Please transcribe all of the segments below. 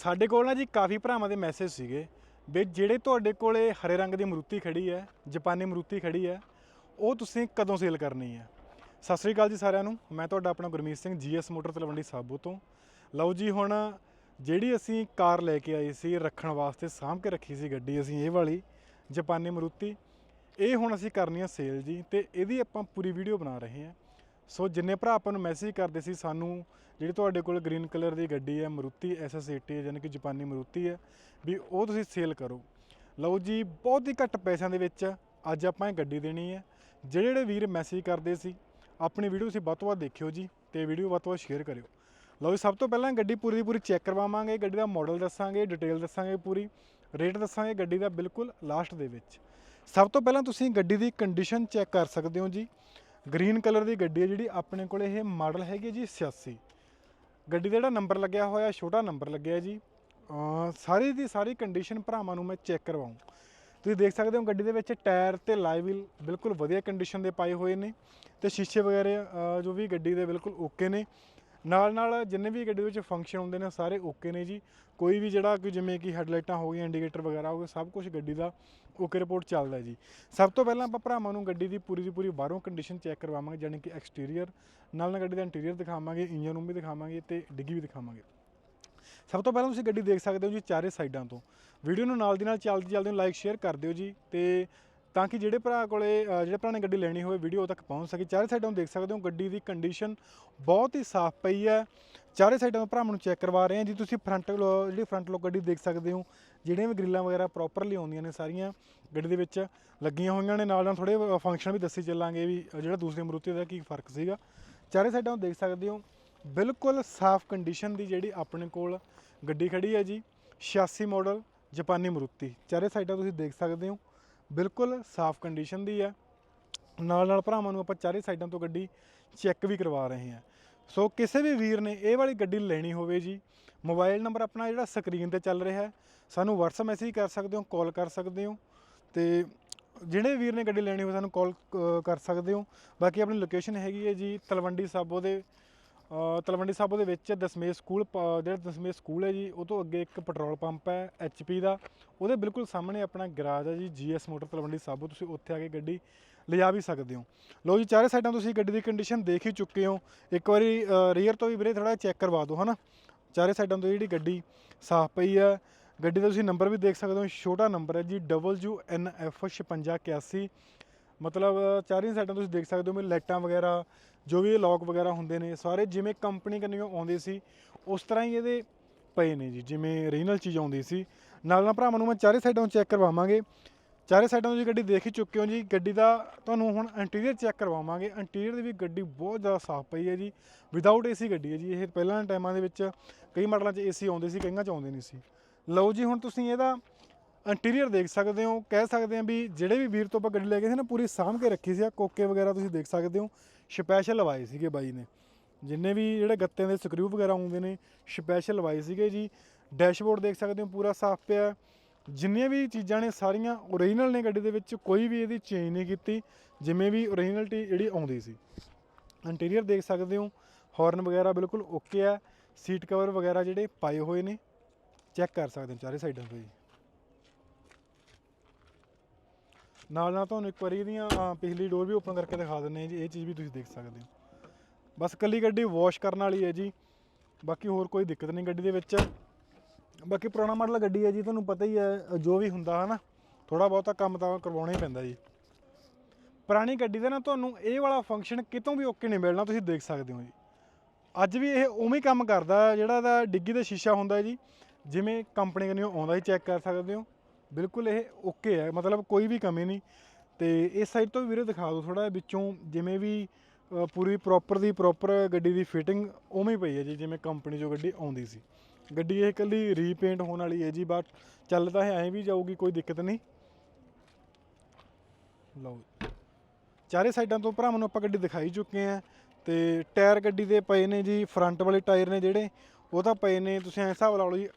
ਸਾਡੇ ਕੋਲ ਨਾ ਜੀ ਕਾਫੀ ਭਰਾਵਾਂ ਦੇ ਮੈਸੇਜ ਸੀਗੇ ਵੀ ਜਿਹੜੇ ਤੁਹਾਡੇ ਕੋਲੇ ਹਰੇ ਰੰਗ ਦੀ ਮਰੂਤੀ ਖੜੀ ਹੈ, ਜਾਪਾਨੀ ਮਰੂਤੀ ਖੜੀ ਹੈ, ਉਹ ਤੁਸੀਂ ਕਦੋਂ ਸੇਲ ਕਰਨੀ ਹੈ? ਸਤਿ ਸ੍ਰੀ ਅਕਾਲ ਜੀ ਸਾਰਿਆਂ ਨੂੰ। ਮੈਂ ਤੁਹਾਡਾ ਆਪਣਾ ਗੁਰਮੀਤ ਸਿੰਘ ਜੀਐਸ ਮੋਟਰ ਤਲਵੰਡੀ ਸਾਬੋ ਤੋਂ। ਲਓ ਜੀ ਹੁਣ ਜਿਹੜੀ ਅਸੀਂ ਕਾਰ ਲੈ ਕੇ ਆਏ ਸੀ, ਰੱਖਣ ਵਾਸਤੇ ਸਾਂਭ ਕੇ ਰੱਖੀ ਸੀ ਗੱਡੀ ਅਸੀਂ, ਇਹ ਵਾਲੀ ਜਾਪਾਨੀ ਮਰੂਤੀ, ਇਹ ਹੁਣ ਅਸੀਂ ਕਰਨੀ ਆ ਸੇਲ ਜੀ ਤੇ ਇਹਦੀ ਆਪਾਂ ਪੂਰੀ ਵੀਡੀਓ ਬਣਾ ਰਹੇ ਹਾਂ। ਸੋ ਜਿੰਨੇ ਭਰਾ ਆਪਾਂ ਨੂੰ ਮੈਸੇਜ ਕਰਦੇ ਸੀ, ਸਾਨੂੰ ਜਿਹੜੀ ਤੁਹਾਡੇ ਕੋਲ ਗ੍ਰੀਨ ਕਲਰ ਦੀ ਗੱਡੀ ਹੈ, ਮਰੂਤੀ SS80 ਹੈ ਯਾਨੀ ਕਿ ਜਾਪਾਨੀ ਮਰੂਤੀ ਹੈ, ਵੀ ਉਹ ਤੁਸੀਂ ਸੇਲ ਕਰੋ। ਲਓ ਜੀ, ਬਹੁਤ ਹੀ ਘੱਟ ਪੈਸਿਆਂ ਦੇ ਵਿੱਚ ਅੱਜ ਆਪਾਂ ਇਹ ਗੱਡੀ ਦੇਣੀ ਹੈ। ਜਿਹੜੇ ਜਿਹੜੇ ਵੀਰ ਮੈਸੇਜ ਕਰਦੇ ਸੀ, ਆਪਣੀ ਵੀਡੀਓ ਤੁਸੀਂ ਵੱਧ ਤੋਂ ਵੱਧ ਦੇਖਿਓ ਜੀ ਤੇ ਵੀਡੀਓ ਵੱਧ ਤੋਂ ਵੱਧ ਸ਼ੇਅਰ ਕਰਿਓ। ਲਓ ਜੀ, ਸਭ ਤੋਂ ਪਹਿਲਾਂ ਗੱਡੀ ਪੂਰੀ ਦੀ ਪੂਰੀ ਚੈੱਕ ਕਰਵਾਵਾਂਗੇ, ਗੱਡੀ ਦਾ ਮਾਡਲ ਦੱਸਾਂਗੇ ਡਿਟੇਲ ਦੱਸਾਂਗੇ ਪੂਰੀ ਰੇਟ ਦੱਸਾਂਗੇ ਗੱਡੀ ਦਾ ਬਿਲਕੁਲ ਲਾਸਟ ਦੇ ਵਿੱਚ। ਸਭ ਤੋਂ ਪਹਿਲਾਂ ਤੁਸੀਂ ਗੱਡੀ ਦੀ ਕੰਡੀਸ਼ਨ ਚੈੱਕ ਕਰ ਸਕਦੇ ਹੋ ਜੀ। ਗ੍ਰੀਨ ਕਲਰ ਦੀ ਗੱਡੀ ਹੈ ਜਿਹੜੀ ਆਪਣੇ ਕੋਲ ਇਹ ਮਾਡਲ ਹੈਗੀ ਜੀ 86 ਗੱਡੀ ਦਾ ਜਿਹੜਾ ਨੰਬਰ ਲੱਗਿਆ ਹੋਇਆ, ਛੋਟਾ ਨੰਬਰ ਲੱਗਿਆ ਜੀ ਸਾਰੀ ਦੀ ਸਾਰੀ ਕੰਡੀਸ਼ਨ ਭਰਾਵਾਂ ਨੂੰ ਮੈਂ ਚੈੱਕ ਕਰਵਾਉਂ ਤੁਸੀਂ ਦੇਖ ਸਕਦੇ ਹੋ ਗੱਡੀ ਦੇ ਵਿੱਚ ਟਾਇਰ ਤੇ ਲਾਈਵੀਲ ਬਿਲਕੁਲ ਵਧੀਆ ਕੰਡੀਸ਼ਨ ਦੇ ਪਾਏ ਹੋਏ ਨੇ ਤੇ ਸ਼ੀਸ਼ੇ ਵਗੈਰਾ ਜੋ ਵੀ ਗੱਡੀ ਦੇ ਬਿਲਕੁਲ ਓਕੇ ਨੇ। ਨਾਲ ਨਾਲ ਜਿੰਨੇ ਵੀ ਗੱਡੀ ਵਿੱਚ ਫੰਕਸ਼ਨ ਹੁੰਦੇ ਨੇ, ਸਾਰੇ ਓਕੇ ਨੇ ਜੀ। ਕੋਈ ਵੀ ਜਿਹੜਾ ਕਿ ਜਿਵੇਂ ਕਿ ਹੈਡਲਾਈਟਾਂ ਹੋ ਗਈਆਂ ਇੰਡੀਕੇਟਰ ਵਗੈਰਾ ਹੋ ਗਏ, ਸਭ ਕੁਝ ਗੱਡੀ ਦਾ ਓਕੇ ਰਿਪੋਰਟ ਚੱਲਦਾ ਜੀ। ਸਭ ਤੋਂ ਪਹਿਲਾਂ ਆਪਾਂ ਭਰਾਵਾਂ ਨੂੰ ਗੱਡੀ ਦੀ ਪੂਰੀ ਦੀ ਪੂਰੀ ਬਾਹਰੋਂ ਕੰਡੀਸ਼ਨ ਚੈੱਕ ਕਰਵਾਵਾਂਗੇ, ਜਾਣੀ ਕਿ ਐਕਸਟੀਰੀਅਰ ਨਾਲ ਨਾਲ ਗੱਡੀ ਦਾ ਇੰਟੀਰੀਅਰ ਦਿਖਾਵਾਂਗੇ ਇੰਜਨ ਰੂਮ ਵੀ ਦਿਖਾਵਾਂਗੇ ਤੇ ਡਿੱਗੀ ਵੀ ਦਿਖਾਵਾਂਗੇ। ਸਭ ਤੋਂ ਪਹਿਲਾਂ ਤੁਸੀਂ ਗੱਡੀ ਦੇਖ ਸਕਦੇ ਹੋ ਜੀ ਚਾਰੇ ਸਾਈਡਾਂ ਤੋਂ। ਵੀਡੀਓ ਨੂੰ ਨਾਲ ਦੀ ਨਾਲ ਚੱਲਦੀ ਚੱਲਦੀ ਲਾਈਕ ਸ਼ੇਅਰ ਕਰ ਦਿਓ ਜੀ ਤੇ ਤਾਂ ਕਿ ਜਿਹੜੇ ਭਰਾ ਕੋਲੇ ਜਿਹੜੇ ਭਰਾ ਨੇ ਗੱਡੀ ਲੈਣੀ ਹੋਵੇ ਵੀਡੀਓ ਤੱਕ ਪਹੁੰਚ ਸਕੇ। ਚਾਰੇ ਸਾਈਡਾਂ ਤੋਂ ਦੇਖ ਸਕਦੇ ਹੋ, ਗੱਡੀ ਦੀ ਕੰਡੀਸ਼ਨ ਬਹੁਤ ਹੀ ਸਾਫ਼ ਪਈ ਹੈ। ਚਾਰੇ ਸਾਈਡਾਂ ਤੋਂ ਭਰਾਵਾਂ ਨੂੰ ਚੈੱਕ ਕਰਵਾ ਰਹੇ ਹਾਂ। ਜੀ, ਤੁਸੀਂ ਫਰੰਟ ਜਿਹੜੀ ਫਰੰਟ ਲੋਕ ਗੱਡੀ ਦੇਖ ਸਕਦੇ ਹੋ, ਜਿਹੜੀਆਂ ਵੀ ਗ੍ਰਿਲਾਂ ਵਗੈਰਾ ਪ੍ਰੋਪਰਲੀ ਆਉਂਦੀਆਂ ਨੇ ਸਾਰੀਆਂ ਗੱਡੀ ਦੇ ਵਿੱਚ, ਲੱਗੀਆਂ ਹੋਈਆਂ ਨੇ। ਨਾਲ ਨਾਲ ਥੋੜੇ ਫੰਕਸ਼ਨ ਵੀ ਦੱਸੀ ਚੱਲਾਂਗੇ ਵੀ ਜਿਹੜਾ ਦੂਸਰੇ ਮਰੂਤੀ ਦਾ ਕੀ ਫ਼ਰਕ ਸੀਗਾ। ਚਾਰੇ ਸਾਈਡਾਂ ਤੋਂ ਦੇਖ ਸਕਦੇ ਹੋ, ਬਿਲਕੁਲ ਸਾਫ਼ ਕੰਡੀਸ਼ਨ ਦੀ ਜਿਹੜੀ ਆਪਣੇ ਕੋਲ ਗੱਡੀ ਖੜੀ ਹੈ ਜੀ। 86 ਮਾਡਲ ਜਾਪਾਨੀ ਮਰੂਤੀ। ਚਾਰੇ ਸਾਈਡਾਂ ਤੁਸੀਂ ਦੇਖ ਸਕਦੇ ਹੋ। ਬਿਲਕੁਲ ਸਾਫ਼ ਕੰਡੀਸ਼ਨ ਦੀ ਹੈ। ਨਾਲ ਨਾਲ ਭਰਾਵਾਂ ਨੂੰ ਆਪਾਂ ਚਾਰੇ ਸਾਈਡਾਂ ਤੋਂ ਗੱਡੀ ਚੈੱਕ ਵੀ ਕਰਵਾ ਰਹੇ ਹਾਂ। ਸੋ ਕਿਸੇ ਵੀ ਵੀਰ ਨੇ ਇਹ ਵਾਲੀ ਗੱਡੀ ਲੈਣੀ ਹੋਵੇ ਜੀ ਮੋਬਾਈਲ ਨੰਬਰ ਆਪਣਾ ਜਿਹੜਾ ਸਕਰੀਨ ਤੇ ਚੱਲ ਰਿਹਾ ਹੈ, ਸਾਨੂੰ WhatsApp ਮੈਸੇਜ ਕਰ ਸਕਦੇ ਹੋ ਕਾਲ ਕਰ ਸਕਦੇ ਹੋ ਤੇ ਜਿਹੜੇ ਵੀਰ ਨੇ ਗੱਡੀ ਲੈਣੀ ਹੋਵੇ ਸਾਨੂੰ ਕਾਲ ਕਰ ਸਕਦੇ ਹੋ। ਬਾਕੀ ਆਪਣੀ ਲੋਕੇਸ਼ਨ ਹੈਗੀ ਹੈ ਜੀ ਤਲਵੰਡੀ ਸਾਬੋ ਦੇ ਤਲਵੰਡੀ ਸਾਬੋ ਦੇ ਵਿੱਚ ਦਸਮੇਸ਼ ਸਕੂਲ, ਪ- ਜਿਹੜਾ ਦਸਮੇਸ਼ ਸਕੂਲ ਹੈ ਜੀ, ਉਹ ਤੋਂ ਅੱਗੇ ਇੱਕ ਪੈਟਰੋਲ ਪੰਪ ਹੈ ਐਚਪੀ ਦਾ। ਉਹਦੇ ਬਿਲਕੁਲ ਸਾਹਮਣੇ ਆਪਣਾ ਗਰਾਜ ਹੈ ਜੀ ਜੀਐਸ ਮੋਟਰ ਤਲਵੰਡੀ ਸਾਬੋ ਤੁਸੀਂ ਉੱਥੇ ਆ ਕੇ ਗੱਡੀ ਲਿਜਾ ਵੀ ਸਕਦੇ ਹੋ। ਲੋ ਜੀ, ਚਾਰੇ ਸਾਈਡਾਂ ਤੁਸੀਂ ਗੱਡੀ ਦੀ ਕੰਡੀਸ਼ਨ ਦੇਖ ਹੀ ਚੁੱਕੇ ਹੋ। ਇੱਕ ਵਾਰੀ ਰੀਅਰ ਤੋਂ ਵੀ ਵੀਰੇ ਥੋੜਾ ਚੈੱਕ ਕਰਵਾ ਦਿਓ, ਹਨਾ? ਚਾਰੇ ਸਾਈਡਾਂ ਤੋਂ ਜਿਹੜੀ ਗੱਡੀ ਸਾਫ਼ ਪਈ ਹੈ। ਗੱਡੀ ਦਾ ਤੁਸੀਂ ਨੰਬਰ ਵੀ ਦੇਖ ਸਕਦੇ ਹੋ, ਛੋਟਾ ਨੰਬਰ ਹੈ ਜੀ WNF 5681 ਮਤਲਬ, ਚਾਰੇ ਸਾਈਡਾਂ ਤੁਸੀਂ ਦੇਖ ਸਕਦੇ ਹੋ ਵੀ ਲਾਈਟਾਂ ਵਗੈਰਾ ਜੋ ਵੀ ਇਹ ਲੌਕ ਵਗੈਰਾ ਹੁੰਦੇ ਨੇ, ਸਾਰੇ ਜਿਵੇਂ ਕੰਪਨੀ ਕੰਨੀਓ ਆਉਂਦੇ ਸੀ, ਉਸ ਤਰ੍ਹਾਂ ਹੀ ਇਹਦੇ ਪਏ ਨੇ ਜੀ, ਜਿਵੇਂ ਰੀਜਨਲ ਚੀਜ਼ ਆਉਂਦੀ ਸੀ। ਨਾਲ ਨਾਲ ਭਰਾਵਾਂ ਨੂੰ ਮੈਂ ਚਾਰੇ ਸਾਈਡਾਂ ਤੋਂ ਚੈੱਕ ਕਰਵਾਵਾਂਗੇ। ਚਾਰੇ ਸਾਈਡਾਂ ਤੋਂ ਜੀ ਗੱਡੀ ਦੇਖ ਹੀ ਚੁੱਕੇ ਹੋ ਜੀ, ਗੱਡੀ ਦਾ ਤੁਹਾਨੂੰ ਹੁਣ ਇੰਟੀਰੀਅਰ ਚੈੱਕ ਕਰਵਾਵਾਂਗੇ। ਇੰਟੀਰੀਅਰ ਦੀ ਵੀ ਗੱਡੀ ਬਹੁਤ ਜ਼ਿਆਦਾ ਸਾਫ਼ ਪਈ ਹੈ ਜੀ ਵਿਦਆਊਟ ਏਸੀ ਗੱਡੀ ਹੈ ਜੀ, ਇਹ ਪਹਿਲਾਂ ਟਾਈਮਾਂ ਦੇ ਵਿੱਚ ਕਈ ਮਾਡਲਾਂ 'ਚ ਏਸੀ ਆਉਂਦੇ ਸੀ, ਕਈਆਂ 'ਚ ਆਉਂਦੇ ਨਹੀਂ ਸੀ। ਲਓ ਜੀ, ਹੁਣ ਤੁਸੀਂ ਇਹਦਾ ਇੰਟੀਰੀਅਰ ਦੇਖ ਸਕਦੇ ਹੋ, ਕਹਿ ਸਕਦੇ ਹਾਂ ਵੀ ਜਿਹੜੇ ਵੀ ਵੀਰ ਤੋਂ ਆਪਾਂ ਗੱਡੀ ਲੈ ਕੇ ਸੀ ਨਾ, ਪੂਰੀ ਸਾਂਭ ਕੇ ਰੱਖੀ ਸੀ ਆ, ਕੋਕੇ ਵਗੈਰਾ ਤੁਸੀਂ ਦੇਖ ਸਕਦੇ ਹੋ ਸਪੈਸ਼ਲ ਲਵਾਏ ਸੀਗੇ ਬਾਈ ਨੇ। ਜਿੰਨੇ ਵੀ ਜਿਹੜੇ ਗੱਤਿਆਂ ਦੇ ਸਕਰੂ ਵਗੈਰਾ ਆਉਂਦੇ ਨੇ ਸਪੈਸ਼ਲ ਲਵਾਏ ਸੀਗੇ ਜੀ। ਡੈਸ਼ਬੋਰਡ ਦੇਖ ਸਕਦੇ ਹੋ, ਪੂਰਾ ਸਾਫ਼ ਪਿਆ। ਜਿੰਨੀਆਂ ਵੀ ਚੀਜ਼ਾਂ ਨੇ, ਸਾਰੀਆਂ ਓਰੀਜਨਲ ਨੇ ਗੱਡੀ ਦੇ ਵਿੱਚ, ਕੋਈ ਵੀ ਇਹਦੀ ਚੇਂਜ ਨਹੀਂ ਕੀਤੀ, ਜਿਵੇਂ ਵੀ ਓਰੀਜਨਲਟੀ ਜਿਹੜੀ ਆਉਂਦੀ ਸੀ। ਇੰਟੀਰੀਅਰ ਦੇਖ ਸਕਦੇ ਹੋ ਹਾਰਨ ਵਗੈਰਾ ਬਿਲਕੁਲ ਓਕੇ ਹੈ ਸੀਟ ਕਵਰ ਵਗੈਰਾ ਜਿਹੜੇ ਪਾਏ ਹੋਏ ਨੇ ਚੈੱਕ ਕਰ ਸਕਦੇ ਹੋ ਚਾਰੇ ਸਾਈਡਾਂ ਤੋਂ ਜੀ। ਨਾਲ ਨਾਲ ਤੁਹਾਨੂੰ ਇੱਕ ਵਾਰੀ ਇਹਦੀਆਂ ਪਿਛਲੀ ਡੋਰ ਵੀ ਓਪਨ ਕਰਕੇ ਦਿਖਾ ਦਿੰਦੇ ਜੀ, ਇਹ ਚੀਜ਼ ਵੀ ਤੁਸੀਂ ਦੇਖ ਸਕਦੇ ਹੋ। ਬਸ ਕੱਲੀ ਗੱਡੀ ਵਾਸ਼ ਕਰਨ ਵਾਲੀ ਹੈ ਜੀ। ਬਾਕੀ ਹੋਰ ਕੋਈ ਦਿੱਕਤ ਨਹੀਂ ਗੱਡੀ ਦੇ ਵਿੱਚ। ਬਾਕੀ ਪੁਰਾਣਾ ਮਾਡਲ ਗੱਡੀ ਹੈ ਜੀ, ਤੁਹਾਨੂੰ ਪਤਾ ਹੀ ਹੈ, ਜੋ ਵੀ ਹੁੰਦਾ ਹੈ ਨਾ ਥੋੜਾ ਬਹੁਤਾ ਕੰਮ ਤਾਂ ਕਰਵਾਉਣਾ ਹੀ ਪੈਂਦਾ ਜੀ। ਪੁਰਾਣੀ ਗੱਡੀ ਦਾ ਨਾ ਤੁਹਾਨੂੰ ਇਹ ਵਾਲਾ ਫੰਕਸ਼ਨ ਕਿਤੋਂ ਵੀ ਓਕੇ ਨਹੀਂ ਮਿਲਣਾ, ਤੁਸੀਂ ਦੇਖ ਸਕਦੇ ਹੋ ਜੀ। ਅੱਜ ਵੀ ਇਹ ਉਵੇਂ ਹੀ ਕੰਮ ਕਰਦਾ, ਜਿਹੜਾ ਦਾ ਡਿੱਗੀ ਦਾ ਸ਼ੀਸ਼ਾ ਹੁੰਦਾ ਜੀ, ਜਿਵੇਂ ਕੰਪਨੀ ਕਨੀਓ ਆਉਂਦਾ ਹੀ ਚੈੱਕ ਕਰ ਸਕਦੇ ਹੋ। ਬਿਲਕੁਲ ਇਹ ਓਕੇ ਹੈ, ਮਤਲਬ ਕੋਈ ਵੀ ਕਮੀ ਨਹੀਂ। ਤੇ ਇਸ ਸਾਈਡ ਤੋਂ ਵੀ ਵੀਰੇ ਦਿਖਾ ਦਿਓ ਥੋੜਾ ਵਿੱਚੋਂ, ਜਿਵੇਂ ਵੀ ਪੂਰੀ ਪ੍ਰੋਪਰ ਦੀ ਪ੍ਰੋਪਰ ਗੱਡੀ ਦੀ ਫਿਟਿੰਗ ਉਵੇਂ ਪਈ ਹੈ ਜੀ, ਜਿਵੇਂ ਕੰਪਨੀ ਚੋਂ ਗੱਡੀ ਆਉਂਦੀ ਸੀ। ਗੱਡੀ ਇਹ ਇਕੱਲੀ ਰੀਪੇਂਟ ਹੋਣ ਵਾਲੀ ਹੈ ਜੀ ਬਟ ਚੱਲ ਤਾਂ ਇਹ ਐਂ ਵੀ ਜਾਊਗੀ, ਕੋਈ ਦਿੱਕਤ ਨਹੀਂ। ਲਓ ਚਾਰੇ ਸਾਈਡਾਂ ਤੋਂ ਭਰਾਵਾਂ ਨੂੰ ਆਪਾਂ ਗੱਡੀ ਦਿਖਾਈ ਚੁੱਕੇ ਆ ਤੇ ਟਾਇਰ ਗੱਡੀ ਦੇ ਪਏ ਨੇ ਜੀ ਫਰੰਟ ਵਾਲੇ ਟਾਇਰ ਨੇ ਜਿਹੜੇ, ਉਹ ਤਾਂ ਪਏ ਨੇ, ਤੁਸੀਂ ਐਂ ਹਿਸਾਬ ਲਾ ਲਓ ਜੀ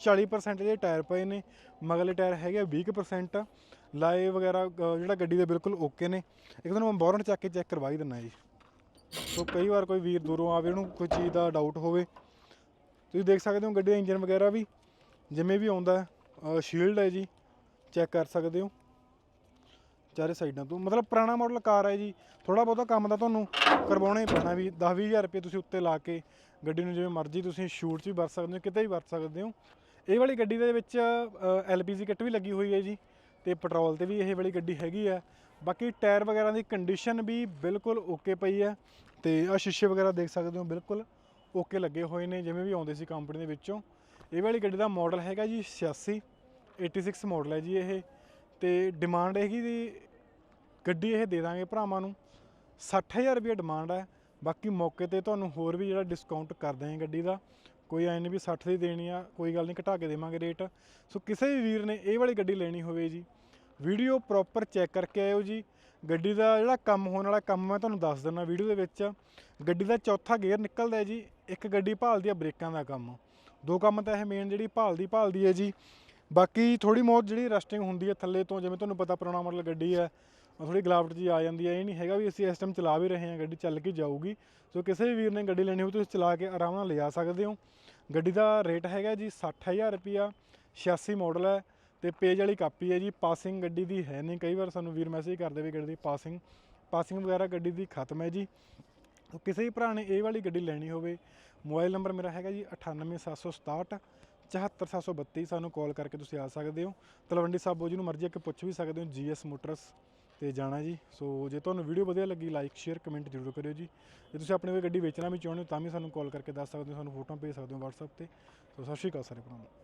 40% ਜਿਹੜੇ ਟਾਇਰ ਪਏ ਨੇ। ਮਗਲੇ ਟਾਇਰ ਹੈਗੇ ਆ 20% ਲਾਏ ਵਗੈਰਾ ਜਿਹੜਾ ਗੱਡੀ ਦੇ ਬਿਲਕੁਲ ਓਕੇ ਨੇ। ਇੱਕ ਤੁਹਾਨੂੰ ਮੈਂ ਬੋਰਨ ਚੱਕ ਕੇ ਚੈੱਕ ਕਰਵਾ ਹੀ ਦਿੰਦਾ ਜੀ। ਸੋ ਕਈ ਵਾਰ ਕੋਈ ਵੀਰ ਦੂਰੋਂ ਆਵੇ, ਉਹਨੂੰ ਕੋਈ ਚੀਜ਼ ਦਾ ਡਾਊਟ ਹੋਵੇ। ਤੁਸੀਂ ਦੇਖ ਸਕਦੇ ਹੋ ਗੱਡੀ ਦਾ ਇੰਜਨ ਵਗੈਰਾ ਵੀ, ਜਿਵੇਂ ਵੀ ਆਉਂਦਾ ਸ਼ੀਲਡ ਹੈ ਜੀ ਚੈੱਕ ਕਰ ਸਕਦੇ ਹੋ। ਚਾਰੇ ਸਾਈਡਾਂ ਤੋਂ। ਮਤਲਬ ਪੁਰਾਣਾ ਮਾਡਲ ਕਾਰ ਹੈ ਜੀ। ਥੋੜਾ ਬਹੁਤਾ ਕੰਮ ਦਾ ਤੁਹਾਨੂੰ ਕਰਵਾਉਣਾ ਹੀ ਪੈਣਾ ਵੀ 10 20000 ਰੁਪਏ ਤੁਸੀਂ ਉੱਤੇ ਲਾ ਕੇ ਗੱਡੀ ਨੂੰ ਜਿਵੇਂ ਮਰਜ਼ੀ ਤੁਸੀਂ ਸ਼ੂਟ 'ਚ ਵੀ ਵਰਤ ਸਕਦੇ ਹੋ, ਕਿਤੇ ਵੀ ਵਰਤ ਸਕਦੇ ਹੋ। ਇਹ ਵਾਲੀ ਗੱਡੀ ਦੇ ਵਿੱਚ ਐਲਪੀਜੀ ਕਿੱਟ ਵੀ ਲੱਗੀ ਹੋਈ ਹੈ ਜੀ ਤੇ ਪੈਟਰੋਲ ਤੇ ਵੀ ਇਹ ਵਾਲੀ ਗੱਡੀ ਹੈਗੀ ਆ ਬਾਕੀ ਟਾਇਰ ਵਗੈਰਾ ਦੀ ਕੰਡੀਸ਼ਨ ਵੀ ਬਿਲਕੁਲ ਓਕੇ ਪਈ ਹੈ ਤੇ ਆ ਸ਼ੀਸ਼ੇ ਵਗੈਰਾ ਦੇਖ ਸਕਦੇ ਹੋ, ਬਿਲਕੁਲ ਓਕੇ ਲੱਗੇ ਹੋਏ ਨੇ, ਜਿਵੇਂ ਵੀ ਆਉਂਦੇ ਸੀ ਕੰਪਨੀ ਦੇ ਵਿੱਚੋਂ। ਇਹ ਵਾਲੀ ਗੱਡੀ ਦਾ ਮਾਡਲ ਹੈਗਾ ਜੀ 86 86 ਮਾਡਲ ਹੈ ਜੀ ਇਹ। ਤੇ ਡਿਮਾਂਡ ਹੈਗੀ ਦੀ, ਗੱਡੀ ਇਹ ਦੇ ਦਾਂਗੇ ਭਰਾਵਾਂ ਨੂੰ। 60000 ਰੁਪਏ ਡਿਮਾਂਡ ਹੈ। ਬਾਕੀ ਮੌਕੇ ਤੇ ਤੁਹਾਨੂੰ ਹੋਰ ਵੀ ਜਿਹੜਾ ਡਿਸਕਾਊਂਟ ਕਰ ਦਾਂਗੇ ਗੱਡੀ ਦਾ, ਕੋਈ ਐ ਨਹੀਂ ਵੀ 60 ਦੀ ਦੇਣੀ ਆ, ਕੋਈ ਗੱਲ ਨਹੀਂ ਘਟਾ ਕੇ ਦੇਵਾਂਗੇ ਰੇਟ ਸੋ ਕਿਸੇ ਵੀ ਵੀਰ ਨੇ ਇਹ ਵਾਲੀ ਗੱਡੀ ਲੈਣੀ ਹੋਵੇ ਜੀ ਵੀਡੀਓ ਪ੍ਰੋਪਰ ਚੈੱਕ ਕਰਕੇ ਆਇਓ ਜੀ। ਗੱਡੀ ਦਾ ਜਿਹੜਾ ਕੰਮ ਹੋਣ ਵਾਲਾ ਕੰਮ ਮੈਂ ਤੁਹਾਨੂੰ ਦੱਸ ਦਿੰਦਾ ਵੀਡੀਓ ਦੇ ਵਿੱਚ। ਗੱਡੀ ਦਾ ਚੌਥਾ ਗੇਅਰ ਨਿਕਲਦਾ ਹੈ ਜੀ, ਇੱਕ ਗੱਡੀ ਭਾਲਦੀ ਆ ਬ੍ਰੇਕਾਂ ਦਾ ਕੰਮ। ਦੋ ਕੰਮ ਤਾਂ ਇਹ ਮੇਨ ਜਿਹੜੀ ਭਾਲਦੀ ਭਾਲਦੀ ਹੈ ਜੀ। ਬਾਕੀ ਥੋੜੀ ਬਹੁਤ ਜਿਹੜੀ ਰਸਟਿੰਗ ਹੁੰਦੀ ਹੈ ਥੱਲੇ ਤੋਂ, ਜਿਵੇਂ ਤੁਹਾਨੂੰ ਪਤਾ ਪੁਰਾਣਾ ਮਾਡਲ ਗੱਡੀ ਹੈ ਥੋੜੀ ਗਲਾਵਟ ਜੀ ਆ ਜਾਂਦੀ ਹੈ ਇਹ ਨਹੀਂ ਹੈਗਾ ਵੀ ਅਸੀਂ ਇਸ ਟਾਈਮ ਚਲਾ ਵੀ ਰਹੇ ਹਾਂ, ਗੱਡੀ ਚੱਲ ਕੇ ਜਾਊਗੀ। ਸੋ ਕਿਸੇ ਵੀ ਵੀਰ ਨੇ ਗੱਡੀ ਲੈਣੀ ਹੋਵੇ ਤੁਸੀਂ ਚਲਾ ਕੇ ਆਰਾਮ ਨਾਲ ਲਿਜਾ ਸਕਦੇ ਹੋ। ਗੱਡੀ ਦਾ ਰੇਟ ਹੈਗਾ ਜੀ 60000 ਰੁਪਿਆ 86 ਮਾਡਲ ਹੈ ਤੇ ਪੇਜ ਵਾਲੀ ਕਾਪੀ ਹੈ ਜੀ ਪਾਸਿੰਗ ਗੱਡੀ ਦੀ ਹੈ ਨਹੀਂ। ਕਈ ਵਾਰ ਸਾਨੂੰ ਵੀਰ ਮੈਸੇਜ ਕਰਦੇ ਵੀ ਗੱਡੀ ਦੀ ਪਾਸਿੰਗ ਪਾਸਿੰਗ ਵਗੈਰਾ ਗੱਡੀ ਦੀ ਖਤਮ ਹੈ ਜੀ। ਕਿਸੇ ਵੀ ਭਰਾ ਨੇ ਇਹ ਵਾਲੀ ਗੱਡੀ ਲੈਣੀ ਹੋਵੇ ਮੋਬਾਈਲ ਨੰਬਰ ਮੇਰਾ ਹੈਗਾ ਜੀ 98767 74732 ਸਾਨੂੰ ਕਾਲ ਕਰਕੇ ਤੁਸੀਂ ਆ ਸਕਦੇ ਹੋ। ਤਲਵੰਡੀ ਸਾਬੋ ਜੀ ਨੂੰ ਮਰਜ਼ੀ ਆ ਕੇ ਪੁੱਛ ਵੀ ਸਕਦੇ ਹੋ ਜੀਐਸ ਮੋਟਰਸ ਤੇ ਜਾਣਾ ਜੀ। ਸੋ ਜੇ ਤੁਹਾਨੂੰ ਵੀਡੀਓ ਵਧੀਆ ਲੱਗੀ ਲਾਈਕ ਸ਼ੇਅਰ ਕਮੈਂਟ ਜ਼ਰੂਰ ਕਰਿਓ ਜੀ। ਜੇ ਤੁਸੀਂ ਆਪਣੇ ਕੋਈ ਗੱਡੀ ਵੇਚਣਾ ਵੀ ਚਾਹੁੰਦੇ ਹੋ, ਤਾਂ ਵੀ ਸਾਨੂੰ ਕਾਲ ਕਰਕੇ ਦੱਸ ਸਕਦੇ ਹੋ, ਸਾਨੂੰ ਫੋਟੋਆਂ ਭੇਜ ਸਕਦੇ ਹੋ WhatsApp ਤੇ। ਸੋ ਸਤਿ ਸ਼੍ਰੀ ਅਕਾਲ ਸਾਰੇ ਭਰਾਵਾਂ। ਨੂੰ